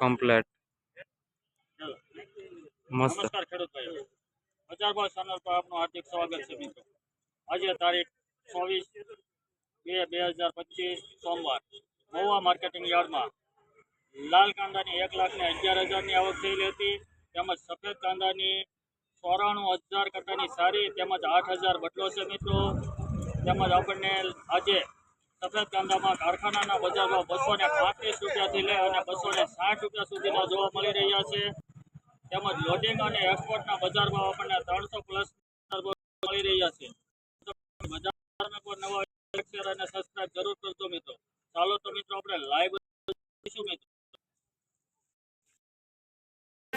Complete મસ્ત. નમસ્કાર ખેડૂત ભાઈ બજાર ભાવ ચેનલ પર આપનું હાર્દિક સ્વાગત છે મિત્રો. આજે તારીખ ચોવીસ બે બે હજાર પચીસ સોમવાર. મહુવા માર્કેટિંગ યાર્ડમાં લાલ કાંદાની એક લાખ ને અગિયાર હજારની આવક થયેલી હતી. તેમજ સફેદ કાંદાની ચોરાણું હજાર કરતાની સારી તેમજ આઠ હજાર બદલો છે મિત્રો. તેમજ આપણને આજે સફેદ કાંદામાં કારખાનાના બજારમાં બસો ને પાંત્રીસ રૂપિયાથી લઈ અને બસો ને સાઠ રૂપિયા સુધીના જોવા મળી રહ્યા છે. તેમજ લોડિંગ અને એક્સપોર્ટના બજારમાં આપણને ત્રણસો પ્લસ મળી રહ્યા છે બજારમાં કોઈ નવા like, share અને સબસ્ક્રાઇબ જરૂર કરજો મિત્રો ચાલો તો મિત્રો આપણે લાઈવ જોઈશું મિત્રો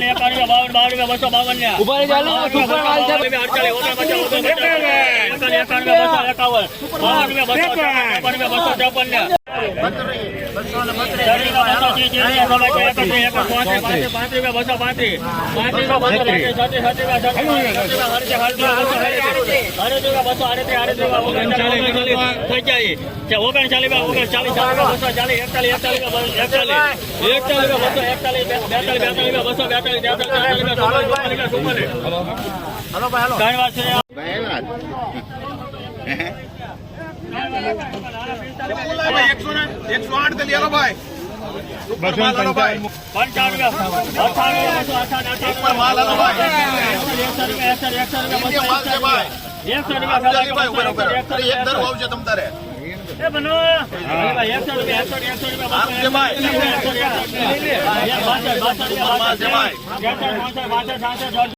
સારું છે ભાઈ જાય બોલે પાછળ ઊભા રહેજે ખેલી માં ઊભા રહેજે ઊભા રહેજે. સારું છે દેજો એકાણવે બસો એકાણવે એકાણવે બસો બાવન બાવન બસો બાવન ને હાલો ઓગણચાલીસ ઓગણચાલીસ બસો ચાલીસ એકતાલીસ એકતાલીસ એકતાલીસ એકતાલીસ એકતાલીસ બેતાલીસ બેતાલીસ બસો બેતાલીસ તેતાલીસ ચુમ્માલીસ એકસો ને એકસો આઠથી લેલો ભાઈ સુપર માલ આલો ભાઈ પંચાણું અઠાણું બસો અઠાણું સુપર માલ આલો ભાઈ એકસો રૂપિયા એકસો એકસો રૂપિયા ઇન્ડિયા માલ છે ભાઈ એકસો અફઝાલી ભાઈ ઉપર ઉપર રૂપિયા અરે એક દર આવશે તમ તારે એ બનો એકસો રૂપિયા એકસો એકસો રૂપિયા આમ છે ભાઈ માલ છે ભાઈ હાલે રાખો ભાઈ થોડુંક એકાવન બસો એકાવન એકાવન એકાવન એકાવન બસો રૂપિયા બસો બસો રૂપિયા રૂપિયા અઢાર ઓગણીસ વીસ એકવીસ બાવીસ બસો એકાવન રૂપિયા ચાલો સાઠ રૂપિયા સાઠ રૂપિયા સાઠ સાઠ રૂપિયા સાઠ પચાસ રૂપિયા પચાસ પચાસ રૂપિયા બસો પચાસ પચાસ પચાસ ને એકાવન એકાવન બસો બાવન બાવન રૂપિયા બાવન ત્રેપન રૂપિયા બસો છપ્પન પંચાવન છપ્પન પંચાવન છપ્પન સત્તાવન અઠાવન ઓગણ બસો ને ચાલીસ રૂપિયા ચાલીસ ચાલીસ રૂપિયા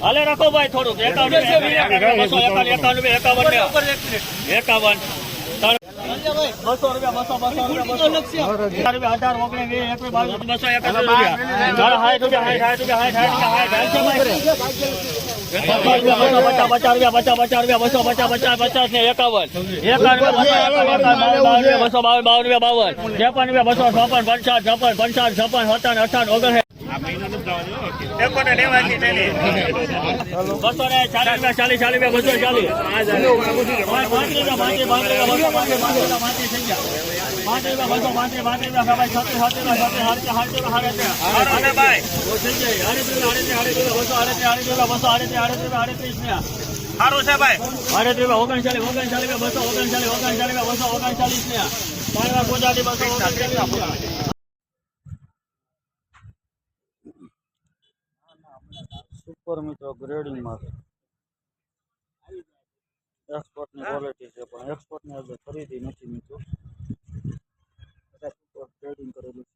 ચાલીસ રાખો ભાઈ થોડુંક એકાવન બસો એકાવન એકાવન એકાવન પાંચ રૂપિયા બસો પાંચ રૂપિયા પાંચ રૂપિયા હાડત્રીસ ભાઈ થઈ જાય આડત્રીસ આડત્રીસ આડત્રીસ બસો આડત્રીસ આડત્રીસ બસો આડત્રીસ આડત્રીસ આડત્રીસ ને સારું છે ભાઈ આડત્રીસ ઓગણચાલીસ ઓગણચાલીસ બસો ઓગણચાલીસ ઓગણચાલીસ બસો ઓગણચાલીસ ને પાંચ ગુજરાતી બસો ઓગણચાલીસ સુપર મિત્રો ગ્રેડિંગમાં એક્સપોર્ટની ક્વોલિટી છે પણ એક્સપોર્ટની હજુ ખરીદી નથી મિત્રો સુપર ગ્રેડિંગ કરેલું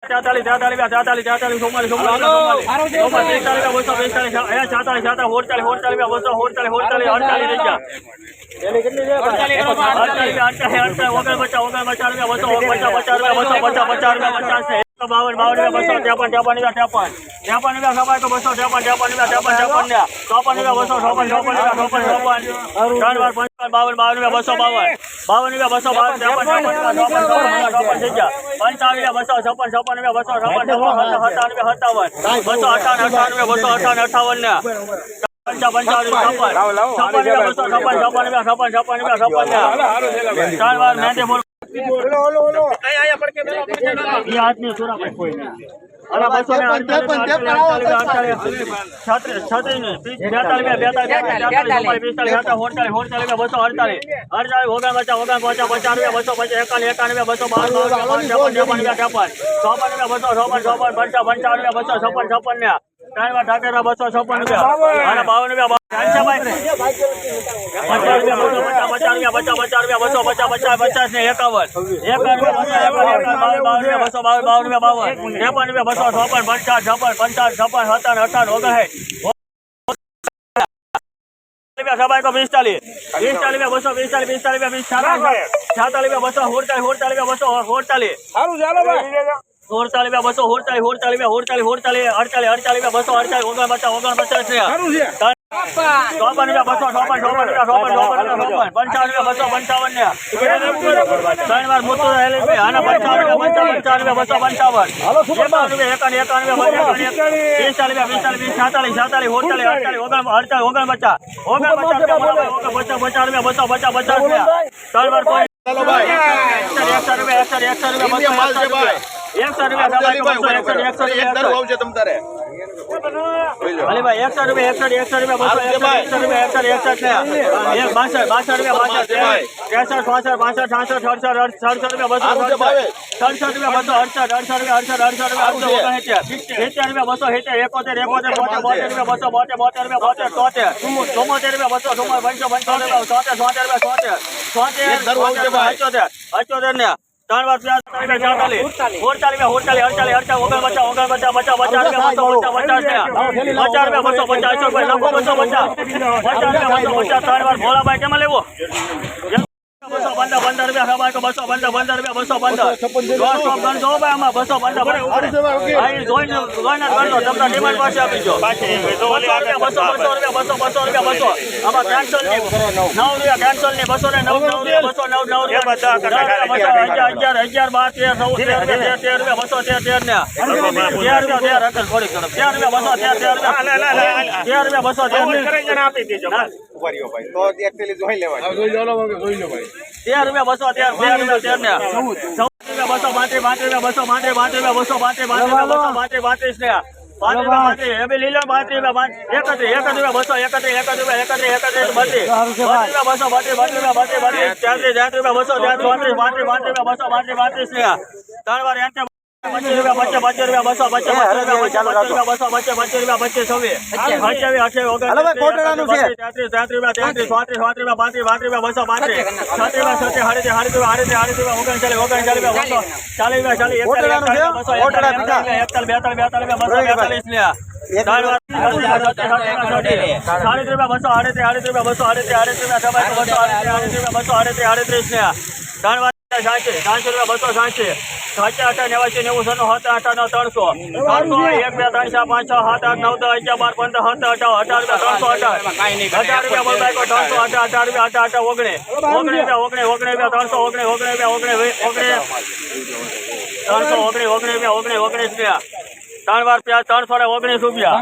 છે તેતાલીસ તેતાલીસ તેતાલીસ તેતાલીસ ચુમ્માલીસ ચુમ્માલીસ ચુમ્માલીસ પિસ્તાલીસ બસો પિસ્તાલીસ અહીંયા ચાતાલીસ ચાતા હોડચાલીસ હોડચાલીસ બસો હોડચાલીસ હોડચાલીસ અડતાલીસ થઈ ગયા અડતાલીસ અડતાલીસ અડતાલીસ ઓગણ પચાસ ઓગણ પચાસ રૂપિયા બસો પચાસ પચાસ રૂપિયા બસો પચાસ પચાસ રૂપિયા પચાસ છે બાવન બાવન બસો, ત્રેપન ત્રેપન રૂપિયા ત્રેપન. ત્રેપન રૂપિયા ખપાય તો બસો, ત્રેપન ત્રેપન ને ચોપન પંચાવન, બાવન બાવન રૂપિયા બસો, બાવન. છપ્પન રૂપિયા બસો છપ્પન સત્તાવન રૂપિયા સત્તાવન બસો છપ્પન છપ્પન રૂપિયા છપ્પન ને ત્રણ વાર એ હાથની સુરા ભાઈ કોઈ બસો ને અડતાલીસ, છત્રીસ, છત્રીસ ને બસો અડતાલીસ, અડતાલીસ, પચાસ રૂપિયા, બસો પચાસ, બસો છપ્પન, છપ્પન ને. ત્રણ વાર બસો છપ્પન રૂપિયા. બાવન. રૂપિયા પિસ્તાલીસ. પિસ્તાલીસ બસો પિસ્તાલીસ પિસ્તાલીસ છાતાલીસ. બસો હોડતાલીસ હોડતાલીસ બસો હોડતાલીસ હોડતાલીસ રૂપિયા બસો હોડતાલીસ હોડતાલીસ રૂપિયા હોડતાલીસ હોડતાલીસ અડતાલીસ અડતાલીસ રૂપિયા બસો અડતાલીસ ઓગણપચાસ ઓગણપચાસ છે ચોપન રૂપિયા બસો ચોપન ચોપન રૂપિયા ચોપન ચોપન રૂપિયા ચોપન પંચાવન રૂપિયા બસો પંચાવન ને ત્રણ વાર મોટું રહેલું છે આના પંચાવન રૂપિયા પંચાવન પંચાવન રૂપિયા બસો પંચાવન એકાવન રૂપિયા એકાવન એકાવન રૂપિયા પંચાવન પિસ્તાલીસ રૂપિયા પિસ્તાલીસ વીસ છાતાલીસ છાતાલીસ હોડતાલીસ અડતાલીસ ઓગણ અડતાલીસ ઓગણપચાસ ઓગણપચાસ રૂપિયા ઓગણપચાસ પચાસ રૂપિયા બસો પચાસ પચાસ રૂપિયા ત્રણ વાર કોઈ ચાલો ભાઈ એકસો રૂપિયા એકસો એકસો રૂપિયા કેમ માલ છે ભાઈ એકસો રૂપિયા એકસો એકસો એક એકસો તમ તારે અલી ભાઈ એકસો રૂપિયા એકસો એકસો રૂપિયા બસો એકસો એકસો રૂપિયા એકસો એકસઠ બાસઠ બાસઠ રૂપિયા બાસઠ ત્રેસઠ ચોસઠ પાસઠ છાસઠ સડસઠ રૂપિયા બસો. સડસઠ રૂપિયા બસો અડસઠ અડસઠ રૂપિયા અડસઠ અડસઠ રૂપિયા અડસઠ ઓગણસિત્તેર સિત્તેર રૂપિયા બસો સિત્તેર એકોતેર એકોતેર બોતેર બોતેર રૂપિયા બસો બોતેર બોતેર રૂપિયા બોતેર તોતેર ચુમ્મોતેર રૂપિયા બસો ચુમ્મોતેર પંચો પંચોતેર રૂપિયા ચોતેર ચોતેર રૂપિયા ચોતેર એક ધારું આવશે ચોતેર ભાઈ. અચોતેર અચોતેર ને ત્રણ વાર અડતાલીસ ઓગણપચાસ ઓગણપચાસ પચાસ પચાસ રૂપિયા બસો પચાસ પચાસ ને પચાસ રૂપિયા બસો પચાસ અશોકભાઈ લખો બસો પચાસ પચાસ રૂપિયા બસો પચાસ ત્રણ વાર ભોળાભાઈ કેમાં લેવો બસો પંદર પંદર રૂપિયા સવાય તો બસો પંદર પંદર રૂપિયા બસો પંદર. દોઢસો ગણજો ભાઈ આમાં બસો પંદર અહીં જોઈને જોઈને જ ગણજો તમને ડિમાન્ડ પાસે આપીજો બસો રૂપિયા બસો બસો રૂપિયા બસો બસો રૂપિયા બસો. આમાં કેન્સલની નવ રૂપિયા કેન્સલની બસો ને નવ નવ રૂપિયા બસો નવ નવ રૂપિયા. બસો અગિયાર અગિયાર બાર તેર નવ તેર રૂપિયા તેર તેર રૂપિયા બસો તેર તેર ને. તેર રૂપિયા તેર અકલ થોડીક તેર રૂપિયા બસો તેર તેર રૂપિયા તેર રૂપિયા બસો તેર ના. તેર રૂપિયા બસો તેર તેર રૂપિયા તેર ને. ચૌદ. રૂપિયા બસો પાંત્રીસ પાંત્રીસ રૂપિયા બસો પાંત્રીસ પાંત્રીસ રૂપિયા બસો પાંત્રીસ પાંત્રીસ બસો પાંત્રીસ પાંત્રીસ ને. પાંત્રીસ રૂપિયા પાંત્રીસ હવે લીલો પાંત્રીસ રૂપિયા એકત્રીસ એકત્રીસ રૂપિયા બસો એકત્રીસ એકત્રીસ રૂપિયા એકત્રીસ એકત્રીસ બત્રીસ. બત્રીસ રૂપિયા બસો બત્રીસ બત્રીસ રૂપિયા બત્રીસ બત્રીસ તેત્રીસ તેત્રીસ રૂપિયા બસો તેત્રીસ પાંત્રીસ પાંત્રીસ પાંત્રીસ રૂપિયા બસો પાંત્રીસ પાંત્રીસ ને. ત્રણ વાર એંતે પચીસ રૂપિયા પચીસ પચીસ રૂપિયા બસો પચીસ પચીસ રૂપિયા બસો પચીસ પચીસ રૂપિયા પચીસ છવ્વીસ અઠ્યાવીસ અઠ્યાવીસ ઓગણત્રીસ તેત્રીસ તેત્રીસ રૂપિયા તેત્રીસ ચોત્રીસ ચોત્રીસ રૂપિયા પાંત્રીસ પાંત્રીસ રૂપિયા બસો પાંત્રીસ છત્રીસ રૂપિયા છત્રીસ હાડીત્રીસ હાડીત્રીસ હાડીત્રીસ હાડીત્રીસ ઓગણચાલીસ ઓગણચાલીસ રૂપિયા બસો ચાલીસ રૂપિયા ચાલીસ એકતાલીસ બસો એકતાલીસ એકતાલીસ બેતાલીસ બેતાલીસ બસો બેતાલીસ ને ત્રણ વાર સાડત્રીસ રૂપિયા બસો આડત્રીસ આડત્રીસ રૂપિયા બસો આડત્રીસ આડત્રીસ રૂપિયા સબાઈ બસો આડત્રીસ આડત્રીસ રૂપિયા બસો આડત્રીસ આડત્રીસ ને ત્રણ રૂપિયા બસો સાચે. અઠા નેવાસી નેવું સનું સાત આઠ નવ ત્રણસો. ત્રણસો એક બે ત્રણ ચાર પાંચ છ સાત આઠ નવ દસ અગિયાર બાર પંદર અઢાર રૂપિયા ત્રણસો અઢાર. અઢાર રૂપિયા બોલ ત્રણસો અઢાર અઢાર રૂપિયા અઢાર અઢાર ઓગણે. ઓગણે રૂપિયા. ઓગણે ઓગણે રૂપિયા ત્રણસો ઓગણે ઓગણે રૂપિયા ઓગણે ઓગણે. ત્રણસો ઓગણે ઓગણે રૂપિયા ઓગણે ઓગણીસ રૂપિયા. ત્રણ વાર પ્યાજ ત્રણસો ને ઓગણીસ રૂપિયા.